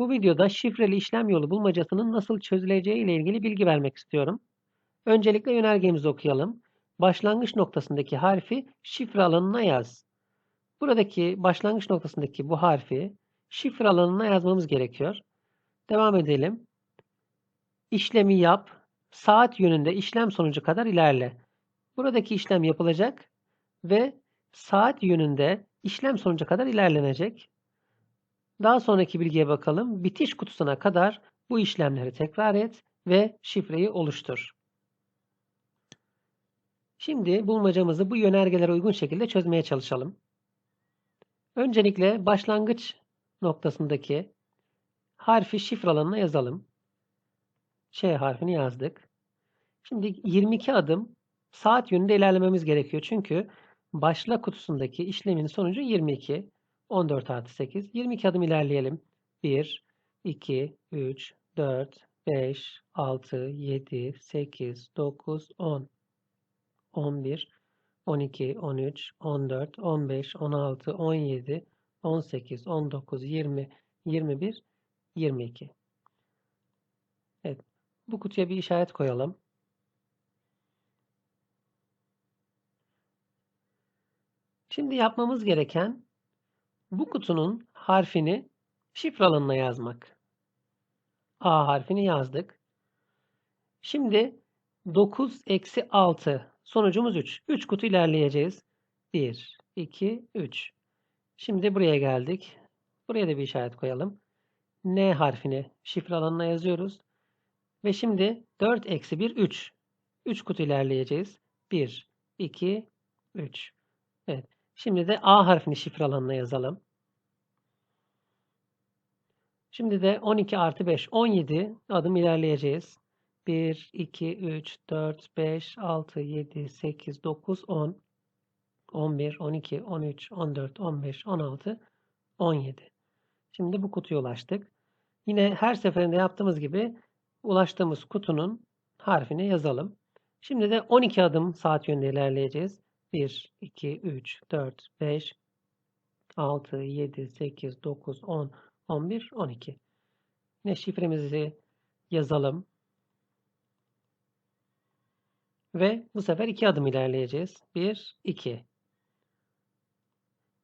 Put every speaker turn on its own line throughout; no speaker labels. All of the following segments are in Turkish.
Bu videoda şifreli işlem yolu bulmacasının nasıl çözüleceği ile ilgili bilgi vermek istiyorum. Öncelikle yönergemizi okuyalım. Başlangıç noktasındaki harfi şifre alanına yaz. Buradaki başlangıç noktasındaki bu harfi şifre alanına yazmamız gerekiyor. Devam edelim. İşlemi yap. Saat yönünde işlem sonucu kadar ilerle. Buradaki işlem yapılacak ve saat yönünde işlem sonucu kadar ilerlenecek. Daha sonraki bilgiye bakalım. Bitiş kutusuna kadar bu işlemleri tekrar et ve şifreyi oluştur. Şimdi bulmacamızı bu yönergelere uygun şekilde çözmeye çalışalım. Öncelikle başlangıç noktasındaki harfi şifre alanına yazalım. Ç harfini yazdık. Şimdi 22 adım saat yönünde ilerlememiz gerekiyor. Çünkü başla kutusundaki işlemin sonucu 22. 14 artı 8. 22 adım ilerleyelim. 1, 2, 3, 4, 5, 6, 7, 8, 9, 10, 11, 12, 13, 14, 15, 16, 17, 18, 19, 20, 21, 22. Evet. Bu kutuya bir işaret koyalım. Şimdi yapmamız gereken bu kutunun harfini şifre yazmak. A harfini yazdık. Şimdi 9 eksi 6 sonucumuz 3. 3 kutu ilerleyeceğiz. 1, 2, 3. Şimdi buraya geldik. Buraya da bir işaret koyalım. N harfini şifre alanına yazıyoruz. Ve şimdi 4 eksi 1, 3. 3 kutu ilerleyeceğiz. 1, 2, 3. Evet. Şimdi de A harfini şifre alanına yazalım. Şimdi de 12 artı 5, 17 adım ilerleyeceğiz. 1, 2, 3, 4, 5, 6, 7, 8, 9, 10, 11, 12, 13, 14, 15, 16, 17. Şimdi bu kutuya ulaştık. Yine her seferinde yaptığımız gibi ulaştığımız kutunun harfini yazalım. Şimdi de 12 adım saat yönünde ilerleyeceğiz. 1, 2, 3, 4, 5, 6, 7, 8, 9, 10, 11, 12. ne şifremizi yazalım. Ve bu sefer iki adım ilerleyeceğiz. 1, 2.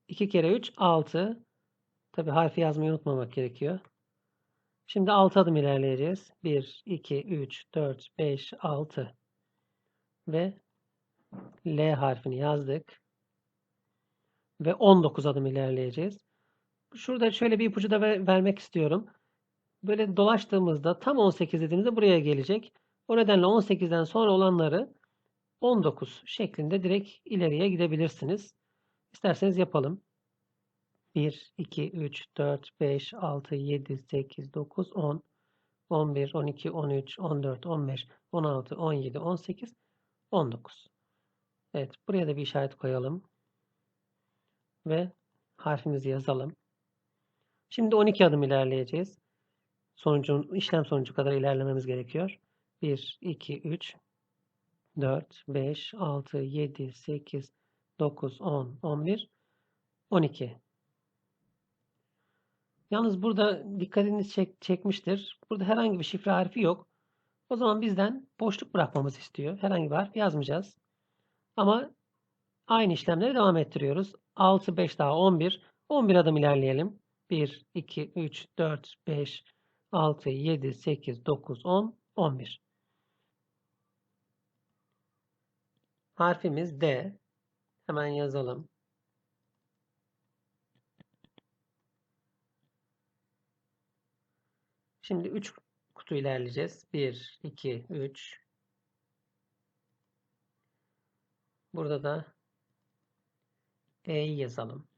2 kere 3, 6. Tabi harfi yazmayı unutmamak gerekiyor. Şimdi 6 adım ilerleyeceğiz. 1, 2, 3, 4, 5, 6. Ve L harfini yazdık. Ve 19 adım ilerleyeceğiz. Şurada şöyle bir ipucu da vermek istiyorum. Böyle dolaştığımızda tam 18 dediğimizde buraya gelecek. O nedenle 18'den sonra olanları 19 şeklinde direkt ileriye gidebilirsiniz. İsterseniz yapalım. 1, 2, 3, 4, 5, 6, 7, 8, 9, 10, 11, 12, 13, 14, 15, 16, 17, 18, 19. Evet buraya da bir işaret koyalım. Ve harfimizi yazalım. Şimdi 12 adım ilerleyeceğiz. Sonucun, işlem sonucu kadar ilerlememiz gerekiyor. 1, 2, 3, 4, 5, 6, 7, 8, 9, 10, 11, 12. Yalnız burada dikkatiniz çek, çekmiştir. Burada herhangi bir şifre harfi yok. O zaman bizden boşluk bırakmamız istiyor. Herhangi bir harf yazmayacağız. Ama aynı işlemleri devam ettiriyoruz. 6, 5 daha 11. 11 adım ilerleyelim. 1, 2, 3, 4, 5, 6, 7, 8, 9, 10, 11. Harfimiz D. Hemen yazalım. Şimdi 3 kutu ilerleyeceğiz. 1, 2, 3, Burada da E'yi yazalım.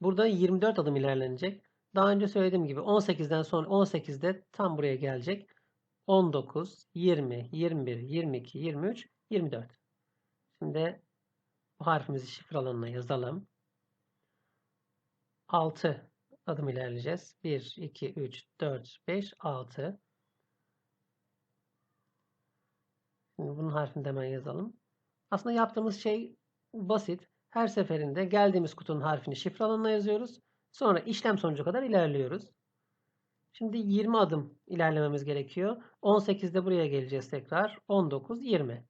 Burada 24 adım ilerlenecek. Daha önce söylediğim gibi 18'den sonra 18'de tam buraya gelecek. 19, 20, 21, 22, 23, 24. Şimdi bu harfimizi şifre alanına yazalım. 6 adım ilerleyeceğiz. 1, 2, 3, 4, 5, 6. Onun harfini de hemen yazalım. Aslında yaptığımız şey basit. Her seferinde geldiğimiz kutunun harfini şifre alanına yazıyoruz. Sonra işlem sonucu kadar ilerliyoruz. Şimdi 20 adım ilerlememiz gerekiyor. 18'de buraya geleceğiz tekrar. 19, 20.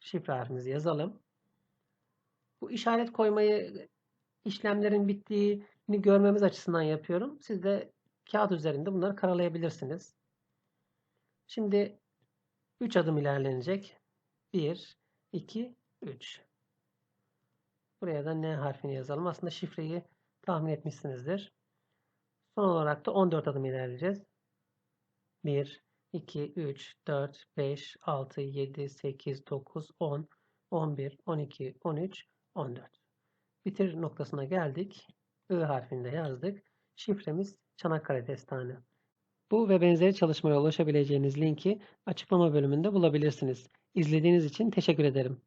Şifre harfimizi yazalım. Bu işaret koymayı işlemlerin bittiğini görmemiz açısından yapıyorum. Siz de kağıt üzerinde bunları karalayabilirsiniz. Şimdi 3 adım ilerlenecek. 1, 2, 3. Buraya da N harfini yazalım. Aslında şifreyi tahmin etmişsinizdir. Son olarak da 14 adım ilerleyeceğiz. 1, 2, 3, 4, 5, 6, 7, 8, 9, 10, 11, 12, 13, 14. Bitir noktasına geldik. I harfini de yazdık. Şifremiz Çanakkale Destanı. Bu ve benzeri çalışmaya ulaşabileceğiniz linki açıklama bölümünde bulabilirsiniz. İzlediğiniz için teşekkür ederim.